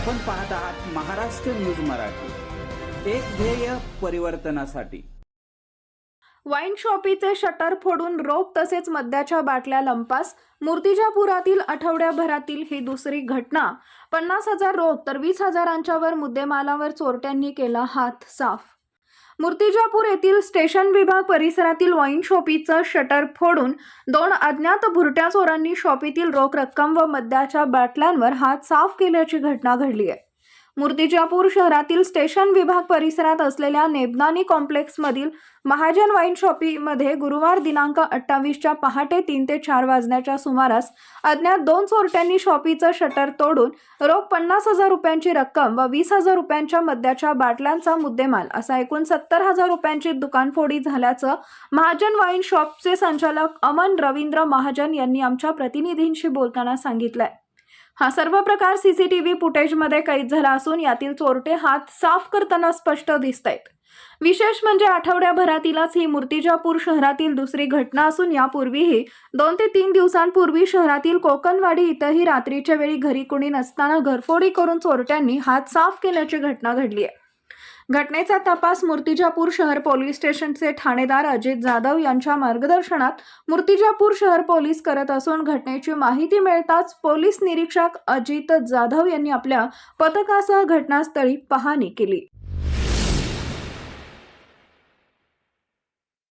पाहत आहात महाराष्ट्र न्यूज मराठी. एक ध्येय परिवर्तनासाठी. वाईन शॉपीचे शटर फोडून रोप तसेच मद्याच्या बाटल्या लंपास मूर्तिजापुरातील आठवड्याभरातील ही दुसरी घटना. पन्नास हजार रोप तर वीस हजारांच्या वर मुद्देमालावर चोरट्यांनी केला हात साफ. मूर्तिजापूर येथील स्टेशन विभाग परिसरातील वाईन शॉपीचं शटर फोडून दोन अज्ञात भुरट्या चोरांनी शॉपीतील रोख रक्कम व मद्याच्या बाटल्यांवर हात साफ केल्याची घटना घडली आहे. मूर्तिजापूर शहरातील स्टेशन विभाग परिसरात असलेल्या नेबनानी कॉम्प्लेक्समधील महाजन वाईन शॉपीमध्ये गुरुवार दिनांक अठ्ठावीसच्या पहाटे तीन ते चार वाजण्याच्या सुमारास अज्ञात दोन चोरट्यांनी शॉपीचं शटर तोडून रोख पन्नास हजार रुपयांची रक्कम व वीस हजार रुपयांच्या मद्याच्या बाटल्यांचा मुद्देमाल असा एकूण सत्तर हजार रुपयांची दुकानफोडी झाल्याचं महाजन वाईन शॉपचे संचालक अमन रवींद्र महाजन यांनी आमच्या प्रतिनिधींशी बोलताना सांगितलंय. हा सर्व प्रकार सीसीटीव्ही फुटेजमध्ये कैद झाला असून यातील चोरटे हात साफ करताना स्पष्ट दिसत आहेत विशेष म्हणजे आठवड्याभरातीलच ही मूर्तिजापूर शहरातील दुसरी घटना असून यापूर्वीही दोन ते तीन दिवसांपूर्वी शहरातील कोकणवाडी इथंही रात्रीच्या वेळी घरी कुणी नसताना घरफोडी करून चोरट्यांनी हात साफ केल्याची घटना घडली आहे घटनेचा तपास मूर्तिजापूर शहर पोलीस स्टेशनचे ठाणेदार अजित जाधव यांच्या मार्गदर्शनात मूर्तिजापूर शहर पोलीस करत असून घटनेची माहिती मिळताच पोलीस निरीक्षक अजित जाधव यांनी आपल्या पथकासह घटनास्थळी पाहणी केली.